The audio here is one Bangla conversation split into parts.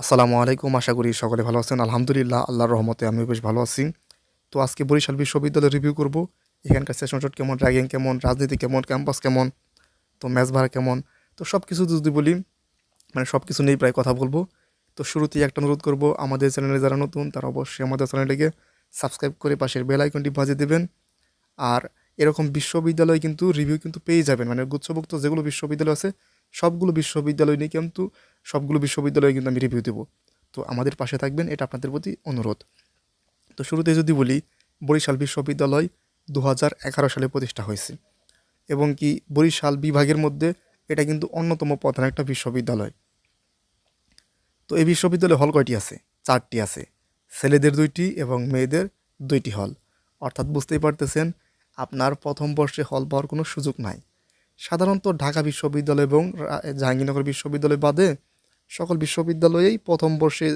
আসসালামু আলাইকুম, আশা করি সকলে ভালো আছেন। আলহামদুলিল্লাহ, আল্লাহর রহমতে আমি বেশ ভালো আছি। তো আজকে বরিশাল বিশ্ববিদ্যালয় রিভিউ করব। এখানকার সেশন শট কেমন র্যাগিং কেমন, রাজনীতি কেমন ক্যাম্পাস কেমন, তো ম্যাচ ভাড়া কেমন, তো সব কিছু যদি বলি মানে সব কিছু নিয়েই প্রায় কথা বলব। তো শুরুতেই একটা অনুরোধ করব, আমাদের চ্যানেলে যারা নতুন, তারা অবশ্যই আমাদের চ্যানেলটিকে সাবস্ক্রাইব করে পাশের বেল আইকনটি বাজিয়ে দেবেন। আর এরকম বিশ্ববিদ্যালয় কিন্তু রিভিউ কিন্তু পেয়ে যাবেন মানে গুচ্ছভুক্ত যেগুলো বিশ্ববিদ্যালয় আছে সবগুলো বিশ্ববিদ্যালয় নিয়ে কিন্তু সবগুলো বিশ্ববিদ্যালয়ে কিন্তু আমি রিভিউ দেবো। তো আমাদের পাশে থাকবেন, এটা আপনাদের প্রতি অনুরোধ। তো শুরুতে যদি বলি, বরিশাল বিশ্ববিদ্যালয় দু সালে প্রতিষ্ঠা হয়েছে এবং কি বরিশাল বিভাগের মধ্যে এটা কিন্তু অন্যতম প্রধান একটা বিশ্ববিদ্যালয়। তো এই বিশ্ববিদ্যালয়ে হল কয়টি আছে? চারটি আছে। ছেলেদের দুইটি এবং মেয়েদের দুইটি হল। অর্থাৎ বুঝতেই পারতেছেন, আপনার প্রথম বর্ষে হল পাওয়ার কোনো সুযোগ নাই। সাধারণত ঢাকা বিশ্ববিদ্যালয় এবং জাহাঙ্গীরনগর বিশ্ববিদ্যালয় বাদে সকল বিশ্ববিদ্যালয়েই প্রথম বর্ষে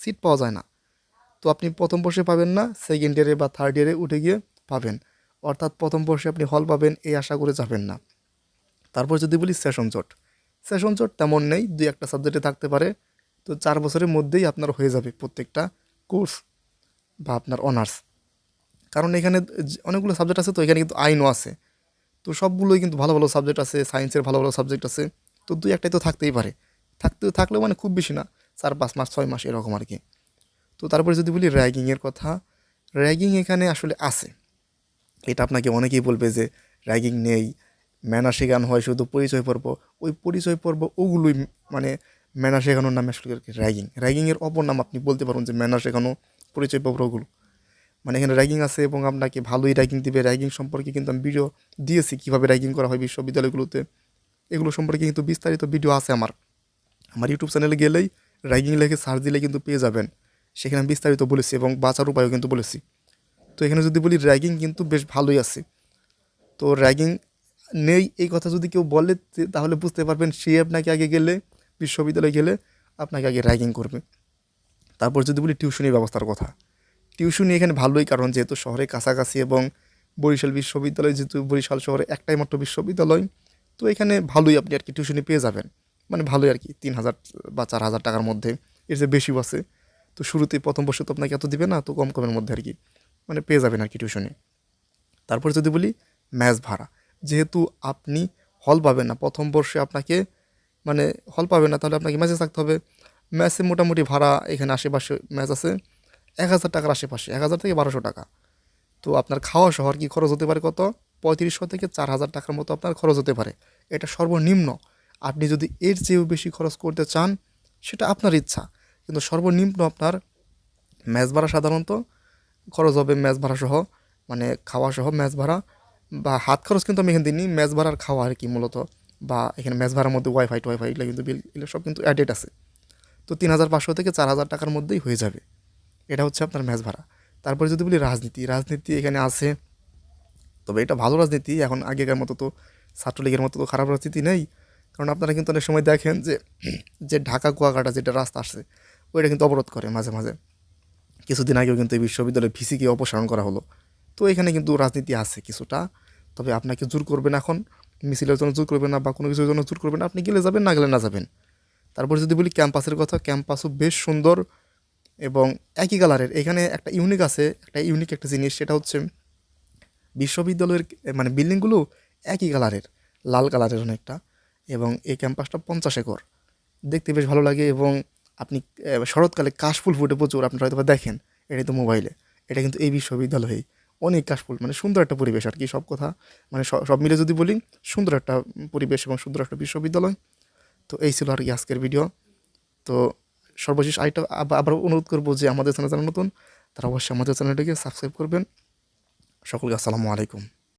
সিট পাওয়া যায় না। তো আপনি প্রথম বর্ষে পাবেন না সেকেন্ড ইয়ারে বা থার্ড ইয়ারে উঠে গিয়ে পাবেন। অর্থাৎ প্রথম বর্ষে আপনি হল পাবেন, এই আশা করে যাবেন না। তারপর যদি বলি সেশন জট। সেশন জট তেমন নেই, দুই একটা সাবজেক্টে থাকতে পারে। তো চার বছরের মধ্যেই আপনার হয়ে যাবে প্রত্যেকটা কোর্স বা আপনার অনার্স কারণ এখানে অনেকগুলো সাবজেক্ট আছে, তো এখানে কিন্তু আইনও আছে। তো সবগুলোই কিন্তু ভালো ভালো সাবজেক্ট আছে সায়েন্সের ভালো ভালো সাবজেক্ট আছে। তো দুই একটাই তো থাকতেই পারে। থাকতে, থাকলেও মানে খুব বেশি না, চার, পাঁচ মাস, ছয় মাস এরকম আর কি। তো তারপরে যদি বলি র্যাগিংয়ের কথা র্যাগিং এখানে আসলে আছে। এটা আপনাকে অনেকেই বলবে যে র্যাগিং নেই ম্যানা শেখানো হয় শুধু পরিচয় পর্ব। ওই পরিচয় পর্ব ওগুলোই মানে ম্যানা শেখানোর নামে আসলে র্যাগিং র্যাগিংয়ের অপর নাম আপনি বলতে পারেন যে ম্যানা শেখানো পরিচয় পর্ব ওগুলো। মানে এখানে র্যাগিং আছে এবং আপনাকে ভালোই র্যাগিং দিবে। র্যাগিং সম্পর্কে কিন্তু আমি ভিডিও দিয়েছি কীভাবে র্যাগিং করা হয় বিশ্ববিদ্যালয়গুলোতে। এগুলো সম্পর্কে কিন্তু বিস্তারিত ভিডিও আছে আমার। আমার ইউটিউব চ্যানেলে গেলেই র্যাগিং লেখে সার্চ দিলে কিন্তু পেয়ে যাবেন। সেখানে আমি বিস্তারিত বলেছি এবং বাঁচার উপায়ও কিন্তু বলেছি। তো এখানে যদি বলি র্যাগিং কিন্তু বেশ ভালোই আছে। তো র্যাগিং নেই এই কথা যদি কেউ বলে তাহলে বুঝতে পারবেন সে আপনাকে আগে গেলে, বিশ্ববিদ্যালয়ে গেলে আপনাকে আগে র্যাগিং করবে। তারপর যদি বলি টিউশনি ব্যবস্থার কথা। টিউশনি এখানে ভালোই, কারণ যেহেতু শহরে কাছাকাছি এবং বরিশাল বিশ্ববিদ্যালয়, যেহেতু বরিশাল শহরে একটাই মাত্র বিশ্ববিদ্যালয়, তো এখানে ভালোই আপনি আর কি টিউশনি পেয়ে যাবেন। মানে ভালোই আর কি তিন হাজার বা চার হাজার টাকার মধ্যে। এর যে বেশি আছে। তো শুরুতেই প্রথম বর্ষে তো আপনাকে এত দিবে না, তো কম কমের মধ্যে আর কি মানে পেয়ে যাবেন আর কি টিউশনি। তারপর যদি বলি, ম্যাচ ভাড়া। যেহেতু আপনি হল পাবেন না, প্রথম বর্ষে আপনাকে মানে হল পাবেন না, তাহলে আপনাকে ম্যাচে থাকতে হবে। ম্যাচে মোটামুটি ভাড়া এখানে আশেপাশে ম্যাচ আছে। এক হাজার টাকার আশেপাশে, এক হাজার থেকে বারোশো টাকা। তো আপনার খাওয়া সহ আর কি খরচ হতে পারে কত? পঁয়ত্রিশশো থেকে চার হাজার টাকার মতো আপনার খরচ হতে পারে। এটা সর্বনিম্ন। আপনি যদি এর চেয়েও বেশি খরচ করতে চান, সেটা আপনার ইচ্ছা। কিন্তু সর্বনিম্ন আপনার ম্যাচ ভাড়া সাধারণত খরচ হবে ম্যাচ ভাড়া সহ মানে খাওয়া সহ ম্যাচ ভাড়া বা হাত খরচ কিন্তু আমি এখানে দিইনি। ম্যাচ ভাড়ার খাওয়া আর কি মূলত। বা এখানে ম্যাচ ভাড়ার মধ্যে ওয়াইফাই টোয়াইফাই এগুলো কিন্তু বিল এগুলো সব কিন্তু অ্যাডেড আছে। তো তিন হাজার পাঁচশো থেকে চার হাজার টাকার মধ্যেই হয়ে যাবে। এটা হচ্ছে আপনার ম্যাচ ভাড়া। তারপরে যদি বলি রাজনীতি রাজনীতি এখানে আছে। তবে এটা ভালো রাজনীতি, এখন আগেকার মতো তো ছাত্রলীগের মতো তো খারাপ রাজনীতি নেই। কারণ আপনারা কিন্তু অনেক সময় দেখেন যে যে ঢাকা কুয়াকাটা যেটা রাস্তা আসছে, ওইটা কিন্তু অবরোধ করে মাঝে মাঝে। কিছুদিন আগেও কিন্তু এই বিশ্ববিদ্যালয়ের ভিসিকে অপসারণ করা হলো। তো এখানে কিন্তু রাজনীতি আছে কিছুটা। তবে আপনাকে জোর করবে না এখন, মিছিলের জন্য জোর করবে না বা কোনো কিছুর জন্য জোর করবে না। আপনি গেলে যাবেন, না গেলে না যাবেন। তারপর যদি বলি ক্যাম্পাসের কথা, ক্যাম্পাসও বেশ সুন্দর। এবং একই কালারের, এখানে একটা ইউনিক আছে, একটা ইউনিক একটা জিনিস, সেটা হচ্ছে বিশ্ববিদ্যালয়ের মানে বিল্ডিংগুলো একই কালারের, লাল কালারের অনেকটা এবং এই ক্যাম্পাসটা পঞ্চাশ একর। দেখতে বেশ ভালো লাগে এবং আপনি শরৎকালে কাশফুল ফুটে প্রচুর, আপনারা হয়তো দেখেন, এটাই তো মোবাইলে। এটা কিন্তু এই বিশ্ববিদ্যালয়েই। অনেক কাশফুল মানে সুন্দর একটা পরিবেশ আর কি, সব কথা মানে সব মিলে যদি বলি, সুন্দর একটা পরিবেশ এবং সুন্দর একটা বিশ্ববিদ্যালয়। তো এই ছিল আর কি আজকের ভিডিও তো সর্বশেষ আইটা আবার অনুরোধ করব যে আমাদের চ্যানেল যারা নতুন, তারা অবশ্যই আমাদের চ্যানেলটিকে সাবস্ক্রাইব করবেন। সকলকে আসসালামু আলাইকুম।